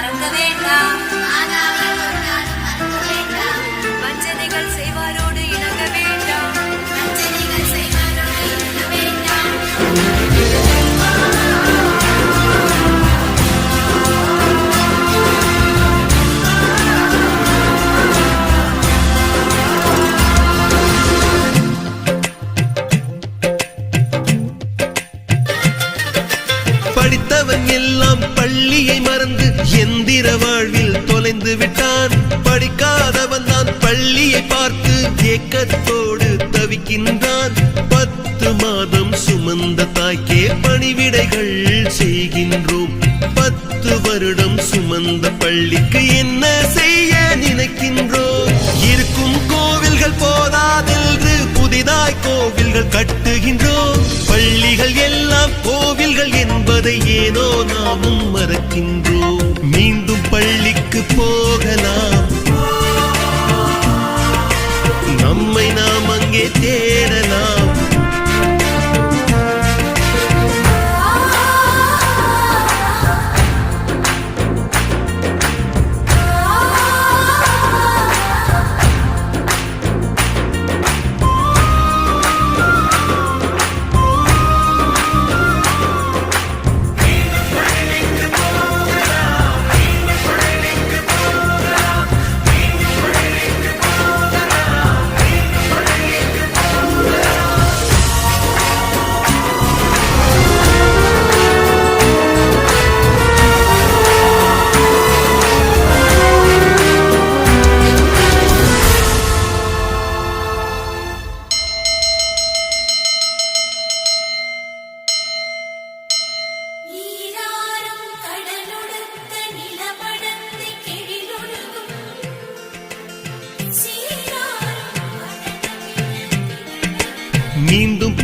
மறக்க வேண்டாம். வஞ்சனைகள் செய்வாரோடு இணங்க வேண்டாம். படித்தவன் எல்லாம் பள்ளியை எந்திர வாழ்வில் தொலைந்து விட்டான். படிக்காதவன் தான் பள்ளியை பார்த்து ஏக்கத்தோடு தவிக்கின்றான். பத்து மாதம் சுமந்த தாய்க்கே பணிவிடைகள் செய்கின்றோம். பத்து வருடம் சுமந்த பள்ளிக்கு என்ன செய்ய நினைக்கின்றோம்? இருக்கும் கோவில்கள் போதாதென்று புதிதாய் கோவில்கள் கட்டுகின்றோம். பள்ளிகள் எல்லாம் கோவில்கள் என்பதை ஏனோ நாமும் மறக்கின்றோம். போகலாம். நம்மை நாம் அங்கே தேடலாம்.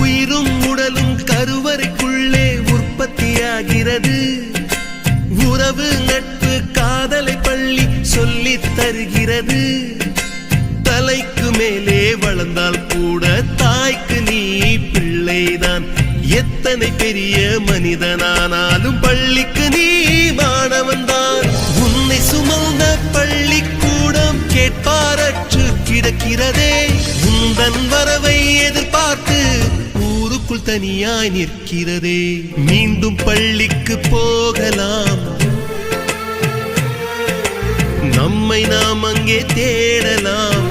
உயிரும் உடலும் கருவறைக்குள்ளே உற்பத்தியாகிறது. உறவு நட்பு காதலை பள்ளி சொல்லித் தருகிறது. தலைக்கு மேலே வளர்ந்தால் கூட தாய்க்கு நீ பிள்ளைதான். எத்தனை பெரிய மனிதனானாலும் பள்ளிக்கு தனியாய் நிற்கிறதே. மீண்டும் பள்ளிக்கு போகலாம். நம்மை நாம் அங்கே தேடலாம்.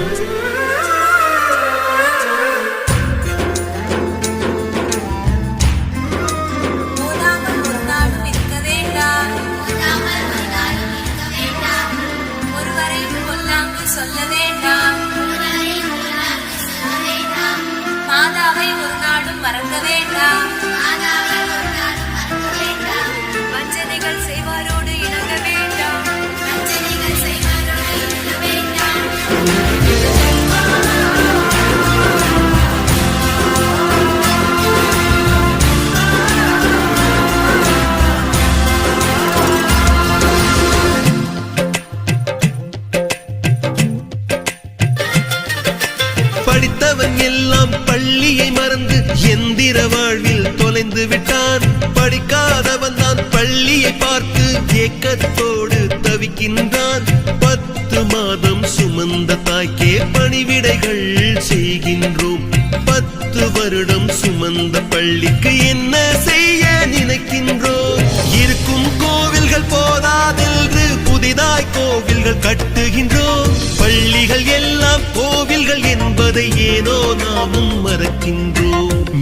எந்திர வாழ்வில் தொலைந்து விட்டான். படிக்காதவன் தான் பள்ளியை பார்த்து ஏக்கத்தோடு தவிக்கின்றான். பத்து மாதம் சுமந்த தாய்க்கே பணிவிடைகள் செய்கின்றோம். பத்து வருடம் சுமந்த பள்ளிக்கு என்ன செய்ய நினைக்கின்றோம்? இருக்கும் கோவில்கள் போதாதென்று புதிதாய் கோவில்கள் கட்டுகின்றோம். பள்ளிகள் எல்லாம் கோவில்கள் என்பதை ஏனோ நாமும் மறக்கின்றோம்.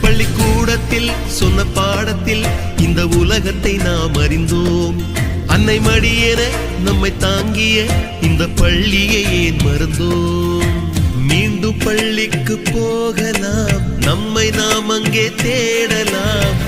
பள்ளிக்கூடத்தில் சொன்ன பாடத்தில் இந்த உலகத்தை நாம் அறிந்தோம். அன்னை மடியென நம்மை தாங்கிய இந்த பள்ளியை ஏன் மறந்தோம்? மீண்டும் பள்ளிக்கு போகலாம். நம்மை நாம் அங்கே தேடலாம்.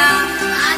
மறக்க வேண்டாம்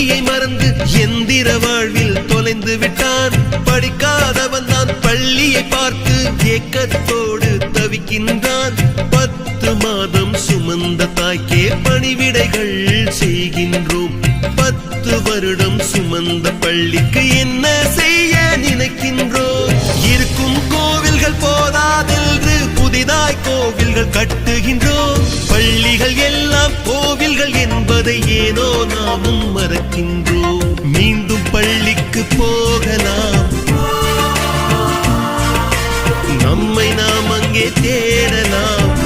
பள்ளியை மறந்து எந்திர வாழ்வில் தொலைந்து விட்டான். படிக்காதவன் தான் பள்ளியை பார்த்து ஏக்கத்தோடு தவிக்கின்றான். பத்து மாதம் சுமந்த தாய்க்கே பணிவிடைகள் செய்கின்றோம். பத்து வருடம் சுமந்த பள்ளிக்கு என்ன செய்ய நினைக்கின்றோம்? இருக்கும் கோவில்கள் போதாதென்று புதிதாய் கோவில்கள் கட்டுகின்றோம். பள்ளிகள் எல்லாம் கோவில்கள் என்பதை ஏனோ நாமும் மறக்கின்றோம். மீண்டும் பள்ளிக்கு போகலாம். நம்மை நாம் அங்கே தேடலாம்.